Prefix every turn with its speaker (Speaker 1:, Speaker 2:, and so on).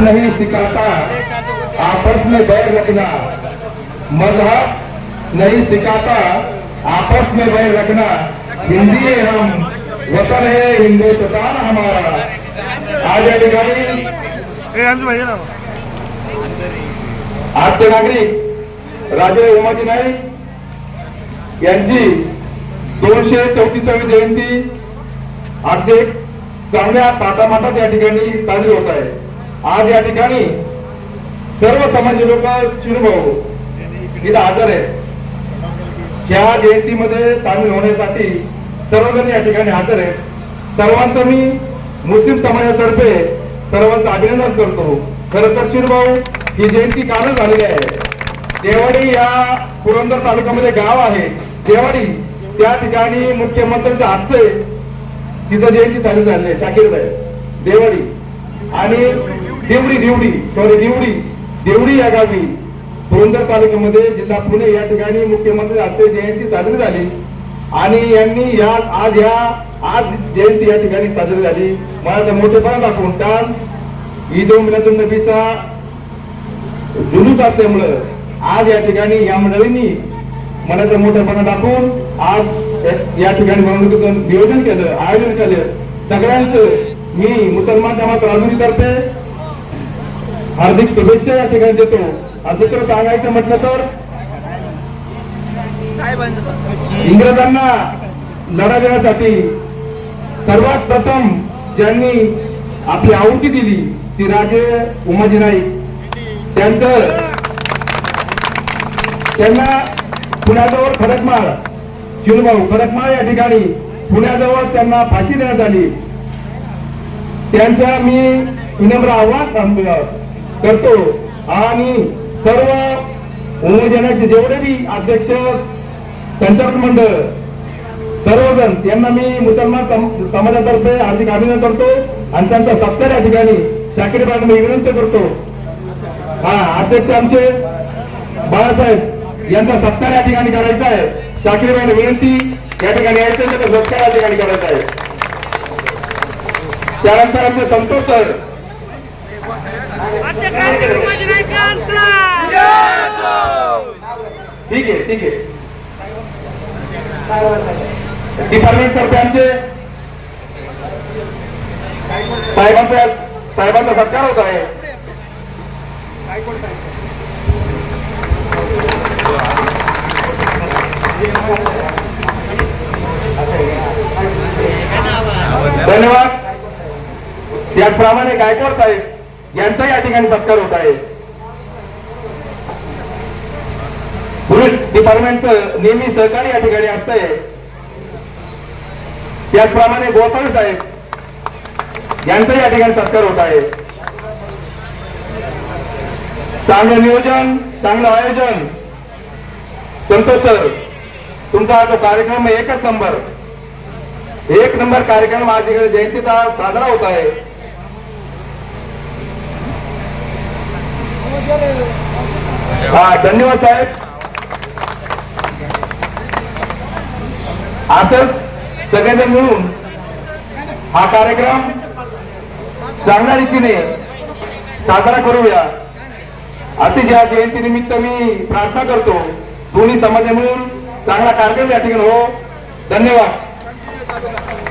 Speaker 1: नहीं सिखाता। आपस में बैर रखना। मजहब नहीं सिखाता। आपस में बैर रखना। हिंदी है हम। वतन है हिंदुस्तान हमारा। आज या ठिकाणी आद्य नागरिक राजे उमाजी नाईक यांची दोनशे चौतीसावी जयंती अगदी चांगल्या ताटामाटात या ठिकाणी साजरी होत आहे. आज या ठिकाणी सर्व समाज लोक चिरभाऊ इथं हजर आहे या जयंतीमध्ये सामील होण्यासाठी सर्वजण या ठिकाणी हजर आहेत. सर्वांचं मी मुस्लिम समाजातर्फे सर्वांचं अभिनंदन करतो. खरं तर चिरभाऊ ही जयंती कालच झालेली आहे. देवाडी या पुरंदर तालुक्यामध्ये गाव आहे. देवाडी त्या ठिकाणी मुख्यमंत्र्यांचे हातचे तिथं जयंती साजरी झाली आहे. शाकीर देवाडी आणि देवडी देवडी सॉरी देवडी देवडी या गावी. पुरंदर तालुक्यामध्ये जिल्हा पुणे या ठिकाणी मुख्यमंत्री हातचे जयंती साजरी झाली. आणि यांनी या आज या आज जयंती या ठिकाणी साजरी झाली. मला तर मोठेपणा दाखवून कारण ईद मिलादुल नबीचा जुलूस असल्यामुळं आज या ठिकाणी या मंडळींनी मनाचा मोठेपणा दाखवून आज या ठिकाणी नियोजन केलं आयोजन केलं. सगळ्यांचं मी मुसलमान जमात राजुरीतर्फे हार्दिक शुभेच्छा या ठिकाणी देतो असं तर सांगायचं म्हटलं तर इंग्रजांना लढा देण्यासाठी सर्वात प्रथम ज्यांनी आपली आहुती दिली ती राजे उमाजी नाईक. त्यांचं त्यांना पुण्याजवळ खडकमाळ चिलभाऊ खडकमाळ या ठिकाणी पुण्याजवळ त्यांना फाशी देण्यात आली. त्यांच्या मी विनम्र आव्हान करतो. आणि सर्व उमेदवाराचे जेवढे बी अध्यक्ष संचालक मंडळ सर्वजण यांना मी मुसलमान समाजातर्फे हार्दिक अभिनंदन करतो आणि त्यांचा सत्कार या ठिकाणी शाकीर मी विनंती करतो. हा अध्यक्ष आमचे बाळासाहेब यांचा सत्कार या ठिकाणी करायचा आहे. शाकीरबाईने विनंती या ठिकाणी यायचं आहे, सत्कार या ठिकाणी करायचा आहे. त्यानंतर आमचे संतोष सर ठीक आहे ठीक आहे. डिपार्टमेंट तर्फे आमचे साहेबांचा साहेबांचा सत्कार होत आहे. धन्यवाद. त्याचप्रमाणे गायकवाड साहेब. यांचा या ठिकाणी सत्कार होत आहे. पुरुष डिपार्टमेंटचं नेहमी सहकार्य या ठिकाणी असतंय. त्याचप्रमाणे गोसावी साहेब यांचा या ठिकाणी सत्कार होत आहे. चांगलं नियोजन चांगलं आयोजन. संतोष सर तुमचा जो कार्यक्रम आहे एकच नंबर. एक नंबर कार्यक्रम आज जयंतीचा साजरा होत आहे. हा धन्यवाद साहेब. असंच सगळेजण मिळून हा कार्यक्रम चांगल्या रीतीने साजरा करूया. असे या जयंती निमित्त मी प्रार्थना करतो. दोन्ही समाजा मिळून चांगला कार्यक्रम या ठिकाणी हो. धन्यवाद.